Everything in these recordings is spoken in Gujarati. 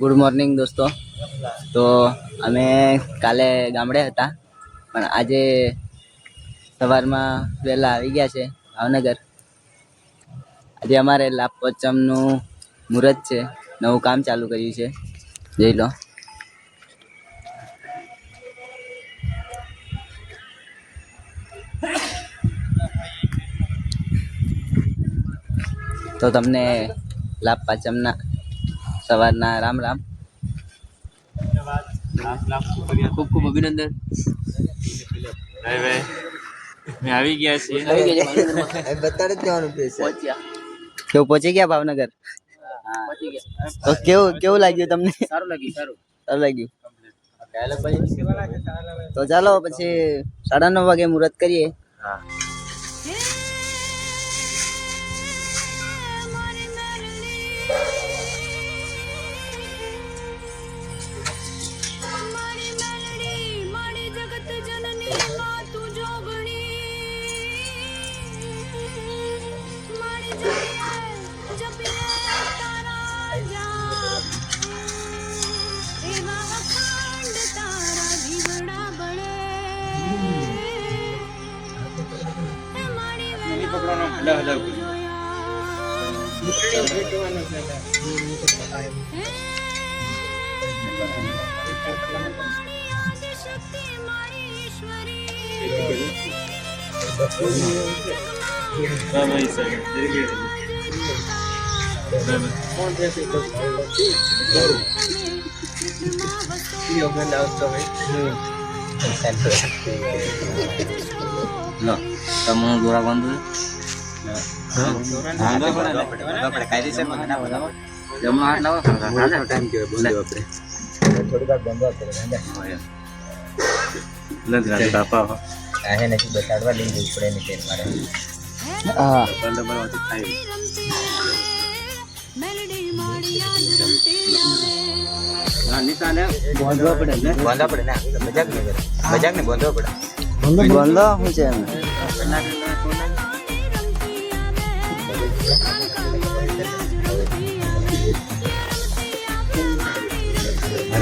ગુડ મોર્નિંગ દોસ્તો. તો અમે કાલે ગામડે હતા. પણ આજે સવારમાં વહેલા આવી ગયા છે ભાવનગર. આજે અમારે લાભ પચમનું મુહૂર્ત છે. નવું કામ ચાલુ કર્યું છે. જોઈ લો. તો તમને લાભ પાંચમના સવારના રામ રામ. ખૂબ ખૂબ અભિનંદન. ભાઈ ભાઈ. મેં આવી ગયા છીએ. કેવું પહોંચી ગયા ભાવનગર? તો કેવું કેવું લાગ્યું તમને? સારું લાગ્યું સારું. સારું લાગ્યું. તો ચાલો પછી સાડા નવ વાગે મુહૂર્ત કરીએ. હા. વેલા મારી આદિશક્તિ મારી ઈશ્વરી હા ભાઈ સાહેબ લો તમે હા બાંધવા પડે ને પડે ને? મજાક ને મજાક ને બોંધવા પડે. બોંધો શું છે એમ?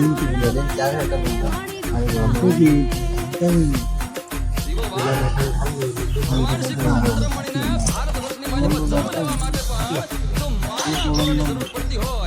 એમ હા હા એમ હા બરોબર મારી મીના વાળા વાળિયા જે રમે મારી મીના વાળા વાળી કોઈ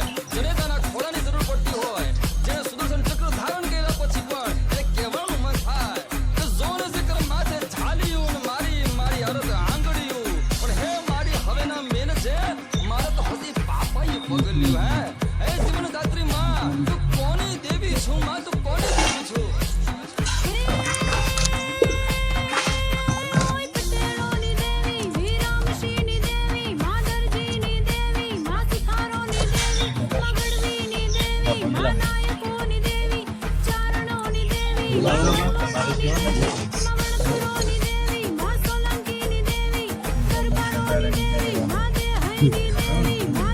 દેહઈની દેવી મા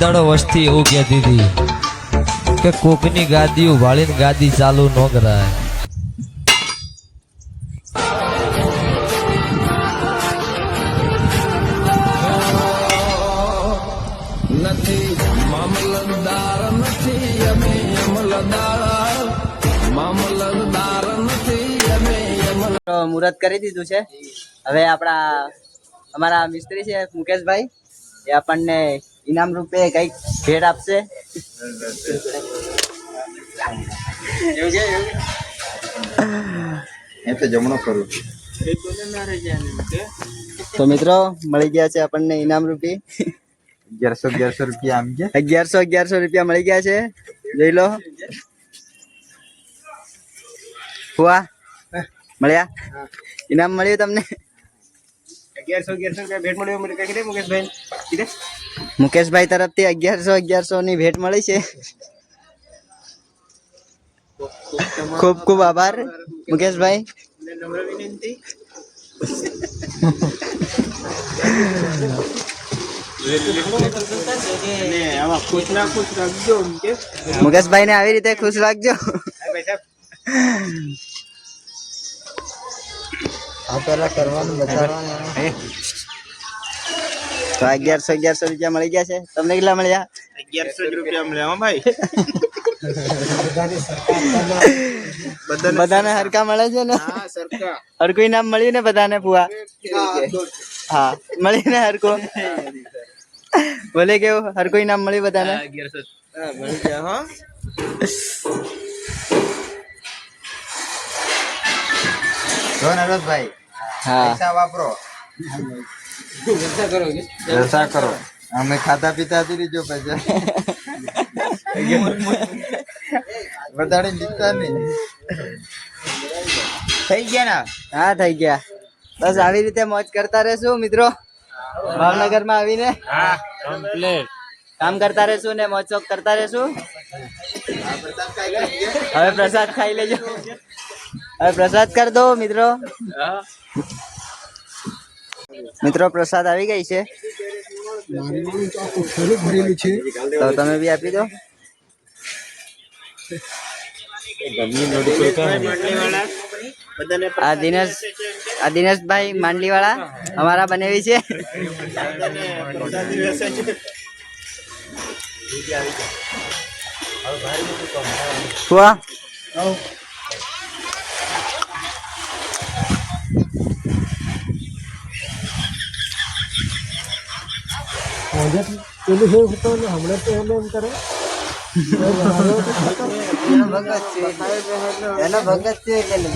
દાડો વસ્તી એવું કહેતી હતી કે કોકની ગાદી ઉભાળીને ગાદી ચાલુ ન કરાય. તો મુહૂર્ત કરી દીધું છે. હવે આપણા અમારા મિસ્ત્રી છે મુકેશભાઈ. એ આપણને ઇનામ રૂપે કંઈક ભેટ આપશે? એ તો જમણો કરું તો મિત્રો મળી ગયા છે આપણને ઇનામ રૂપી. અગિયારસો અગિયારસો રૂપિયા આમ ગયા અગિયારસો અગિયારસો રૂપિયા મળી ગયા છે. જોઈ લો. હુઆ મળ્યા? ઇનામ મળ્યું તમને? અગિયારસો અગિયારસો રૂપિયા ભેટ મળ્યો મુકેશભાઈ કીધે? મુકેશભાઈ તરફથી અગિયારસો અગિયારસો ની ભેટ મળી છે. ખૂબ ખૂબ આભાર, મુકેશભાઈ. મુકેશભાઈ ને આવી રીતે ખુશ રાખજો. આ પેલા કરવાનું બતાવવાનું તો અગિયારસો અગિયારસો રૂપિયા મળી ગયા છે. તમને કેટલા મળ્યા? અગિયારસો જ રૂપિયા મળ્યા હો ભાઈ. બધાને બધાને હરકા મળે છે ને? હરકું ઇનામ મળ્યું ને બધાને ફુવા? હા મળી ને હરકો બોલે કેવું હરકું ઇનામ મળ્યું બધાને? હા મળી ગયા હો. જો હા. પૈસા વાપરો. જલસા કરો અમે ખાતા પીતા હતી વધારે જીતતા નહીં. થઈ ગયા ના? હા થઈ ગયા. બસ આવી રીતે મોજ કરતા રહેશું મિત્રો. ભાવનગરમાં આવીને. કામ કરતા રહેશું ને મોજ શોખ કરતા રહેશું. હવે પ્રસાદ ખાઈ લેજો. હવે પ્રસાદ કર દો મિત્રો. મિત્રો પ્રસાદ આવી ગઈ છે. તો તમે બી આપી દો. આ દિનેશ આ દિનેશભાઈ માંડલી વાળા અમારા બનેવી છે. બધાને પ્રસાદ દિવસે છે. ફુવા એનો ભગત છે એટલે